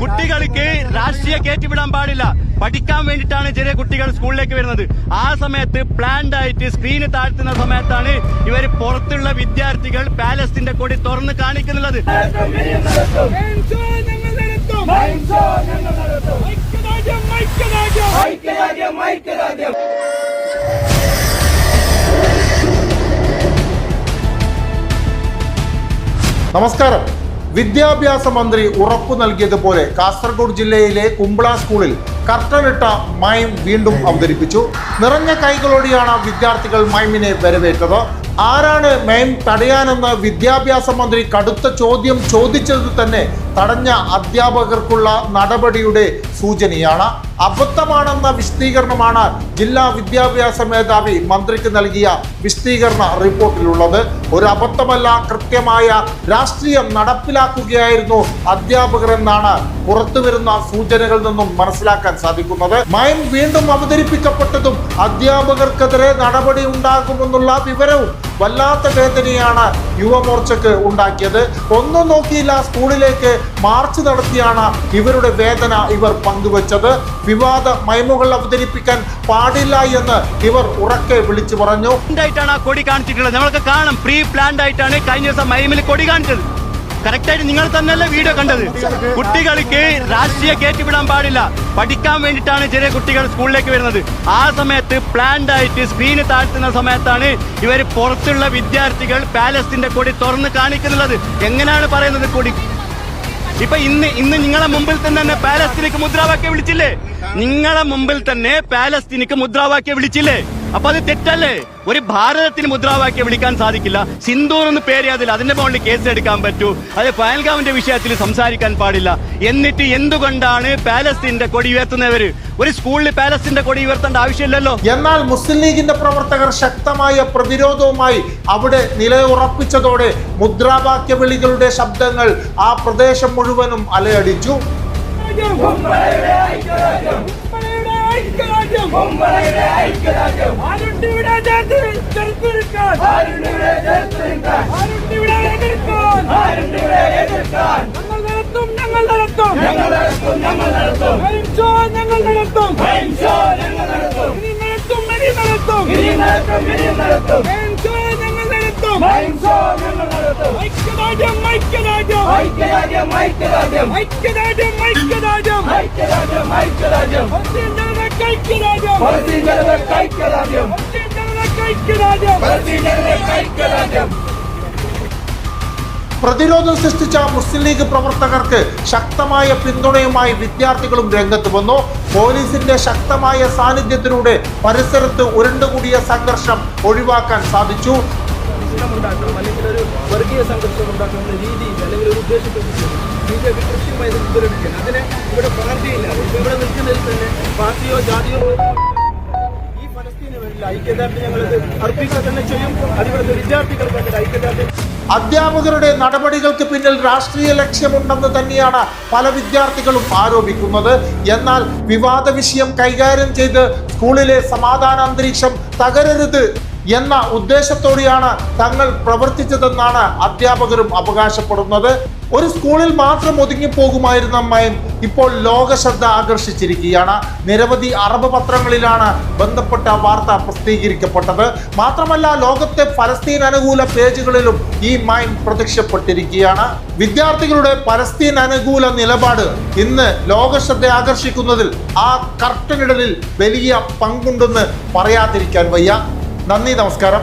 കുട്ടികൾക്ക് രാഷ്ട്രീയ കയറ്റിവിടാൻ പാടില്ല. പഠിക്കാൻ വേണ്ടിയിട്ടാണ് ചെറിയ കുട്ടികൾ സ്കൂളിലേക്ക് വരുന്നത്. ആ സമയത്ത് പ്ലാൻഡ് ആയിട്ട് സ്ക്രീന് താഴ്ത്തുന്ന സമയത്താണ് ഇവർ പുറത്തുള്ള വിദ്യാർത്ഥികൾ പാലസ്തീന്റെ കൊടി തുറന്ന് കാണിക്കുന്നുള്ളത് നമസ്കാരം. വിദ്യാഭ്യാസ മന്ത്രി ഉറപ്പു നൽകിയതുപോലെ കാസർഗോഡ് ജില്ലയിലെ കുമ്പള സ്കൂളിൽ കർട്ടനിട്ട മൈം വീണ്ടും അവതരിപ്പിച്ചു. നിറഞ്ഞ കൈകളോടെയാണ് വിദ്യാർത്ഥികൾ മൈമിനെ വരവേറ്റത്. ആരാണ് മൈം തടയാനെന്ന് വിദ്യാഭ്യാസ മന്ത്രി കടുത്ത ചോദ്യം ചോദിച്ചത് തന്നെ തടഞ്ഞ അധ്യാപകർക്കുള്ള നടപടിയുടെ സൂചനയാണ്. അബദ്ധമാണെന്ന വിശദീകരണമാണ് ജില്ലാ വിദ്യാഭ്യാസ മേധാവി മന്ത്രിക്ക് നൽകിയ വിശദീകരണ റിപ്പോർട്ടിലുള്ളത്. ഒരു അബദ്ധമല്ല കൃത്യമായ രാഷ്ട്രീയം നടപ്പിലാക്കുകയായിരുന്നു അധ്യാപകർ എന്നാണ് പുറത്തുവരുന്ന സൂചനകളിൽ നിന്നും മനസ്സിലാക്കാൻ സാധിക്കുന്നത്. മയം വീണ്ടും അവതരിപ്പിക്കപ്പെട്ടതും അധ്യാപകർക്കെതിരെ നടപടി ഉണ്ടാകുമെന്നുള്ള വിവരവും വല്ലാത്ത വേദനയാണ് യുവമോർച്ചക്ക് ഉണ്ടാക്കിയത്. ഒന്നും നോക്കിയില്ല സ്കൂളിലേക്ക് മാർച്ച് നടത്തിയാണ് ഇവരുടെ വേദന ഇവർ പങ്കുവച്ചത്. വിവാദ മൈമുകൾ അവതരിപ്പിക്കാൻ പാടില്ല എന്ന് ഇവർ ഉറക്കെ വിളിച്ചു പറഞ്ഞു. ആ കൊടി കാണിച്ചിട്ടുള്ളത്. നമ്മൾക്ക് കാണാം. പ്രീ പ്ലാൻഡ് ആയിട്ടാണ് കഴിഞ്ഞ ദിവസം മൈമിൽ കൊടി കാണിച്ചത്. കറക്റ്റായിട്ട് നിങ്ങൾ തന്നെയല്ലേ വീഡിയോ കണ്ടത്? കുട്ടികൾക്ക് രാഷ്ട്രീയ കയറ്റിവിടാൻ പാടില്ല. പഠിക്കാൻ വേണ്ടിയിട്ടാണ് ചെറിയ കുട്ടികൾ സ്കൂളിലേക്ക് വരുന്നത്. ആ സമയത്ത് പ്ലാൻഡ് ആയിട്ട് സ്ക്രീന് താഴ്ത്തുന്ന സമയത്താണ് ഇവർ പുറത്തുള്ള വിദ്യാർത്ഥികൾ പാലസ്തീന്റെ കൊടി തുറന്ന് കാണിക്കുന്നുള്ളത്. എങ്ങനെയാണ് പറയുന്നത് കൊടി? ഇപ്പൊ ഇന്ന് ഇന്ന് നിങ്ങളെ മുമ്പിൽ തന്നെ പാലസ്തീനിക്ക് മുദ്രാവാക്യം വിളിച്ചില്ലേ? നിങ്ങളെ മുമ്പിൽ തന്നെ പാലസ്തീനിക്ക് മുദ്രാവാക്യം വിളിച്ചില്ലേ? അപ്പൊ അത് തെറ്റല്ലേ? ഒരു ഭാരതത്തിന് മുദ്രാവാക്യം വിളിക്കാൻ സാധിക്കില്ല. സിന്ദൂർ എന്ന് പേര് അതിൽ അതിന്റെ മുകളിൽ കേസ് എടുക്കാൻ പറ്റൂ. അത് പയൽഗാവിന്റെ വിഷയത്തിൽ സംസാരിക്കാൻ പാടില്ല. എന്നിട്ട് എന്തുകൊണ്ടാണ് പാലസ്തീന്റെ കൊടി ഉയർത്തുന്നവര്? ഒരു സ്കൂളിൽ പാലസ്തീന്റെ കൊടി ഉയർത്തേണ്ട ആവശ്യമില്ലല്ലോ? എന്നാൽ മുസ്ലിം ലീഗിന്റെ പ്രവർത്തകർ ശക്തമായ പ്രതിരോധവുമായി അവിടെ നിലയുറപ്പിച്ചതോടെ മുദ്രാവാക്യ വിളികളുടെ ശബ്ദങ്ങൾ ആ പ്രദേശം മുഴുവനും അലയടിച്ചു. ഞങ്ങൾ നടത്തും ഞങ്ങൾ നടത്തും ഞങ്ങൾ നടത്തും ഞങ്ങൾ നടത്തും ഞങ്ങൾ നടത്തും ഇനി നടത്തും ഇനി നടത്തും ഇനി നടത്തും ഇനി നടത്തും ഞങ്ങൾ നടത്തും ഞങ്ങൾ നടത്തും ഐക്യരാജ്യം ഐക്യരാജ്യം. ഐക്യരാജ്യം ഐക്യരാജ്യം. ഐക്യരാജ്യം ഐക്യരാജ്യം. ഐക്യരാജ്യം ഐക്യരാജ്യം. ഐക്യരാജ്യം ജനതയ്ക്ക് ഐക്യരാജ്യം. ഐക്യരാജ്യം. ഐക്യരാജ്യം. പ്രതിരോധം സൃഷ്ടിച്ച മുസ്ലിം ലീഗ് പ്രവർത്തകർക്ക് ശക്തമായ പിന്തുണയുമായി വിദ്യാർത്ഥികളും രംഗത്ത് വന്നു. പോലീസിന്റെ ശക്തമായ സാന്നിധ്യത്തിലൂടെ പരിസരത്ത് ഉരുണ്ടുകൂടിയ സംഘർഷം ഒഴിവാക്കാൻ സാധിച്ചു. ഉണ്ടാക്കണം അല്ലെങ്കിൽ ഒരു വർഗീയ സംഘർഷം ഉണ്ടാക്കുന്ന രീതിയിൽ അല്ലെങ്കിൽ ഒരു ഉദ്ദേശത്തോട് ബി ജെ പി കൃത്യമായി ഇത് അതിന് ഇവിടെ പാർട്ടിയില്ല ഇവിടെ തന്നെ ജാതിയോ. ഈ ഫലസ്തീന് ഐക്യദാർഢ്യം ഞങ്ങൾ അർപ്പിക്കുക തന്നെ ചെയ്യും. അതിവിടുത്തെ വിദ്യാർത്ഥികൾക്ക് അതിന്റെ ഐക്യദാർഢ്യം. അധ്യാപകരുടെ നടപടികൾക്ക് പിന്നിൽ രാഷ്ട്രീയ ലക്ഷ്യമുണ്ടെന്ന് തന്നെയാണ് പല വിദ്യാർത്ഥികളും ആരോപിക്കുന്നത്. എന്നാൽ വിവാദ വിഷയം കൈകാര്യം ചെയ്ത് സ്കൂളിലെ സമാധാന അന്തരീക്ഷം തകരരുത്. എന്ന ഉദ്ദേശത്തോടെയാണ് തങ്ങൾ പ്രവർത്തിച്ചതെന്നാണ് അധ്യാപകരും അവകാശപ്പെടുന്നത്. ഒരു സ്കൂളിൽ മാത്രം ഒതുങ്ങിപ്പോകുമായിരുന്ന അമ്മയും ഇപ്പോൾ ലോക ശ്രദ്ധ ആകർഷിച്ചിരിക്കുകയാണ്. നിരവധി അറബ് പത്രങ്ങളിലാണ് ബന്ധപ്പെട്ട വാർത്ത പ്രസിദ്ധീകരിക്കപ്പെട്ടത്. മാത്രമല്ല ലോകത്തെ ഫലസ്തീൻ അനുകൂല പേജുകളിലും ഈ മൈൻ പ്രത്യക്ഷപ്പെട്ടിരിക്കുകയാണ്. വിദ്യാർത്ഥികളുടെ പലസ്തീൻ അനുകൂല നിലപാട് ഇന്ന് ലോക ശ്രദ്ധ ആകർഷിക്കുന്നതിൽ ആ കർട്ടനിടലിൽ വലിയ പങ്കുണ്ടെന്ന് പറയാതിരിക്കാൻ വയ്യ. നന്ദി നമസ്കാരം.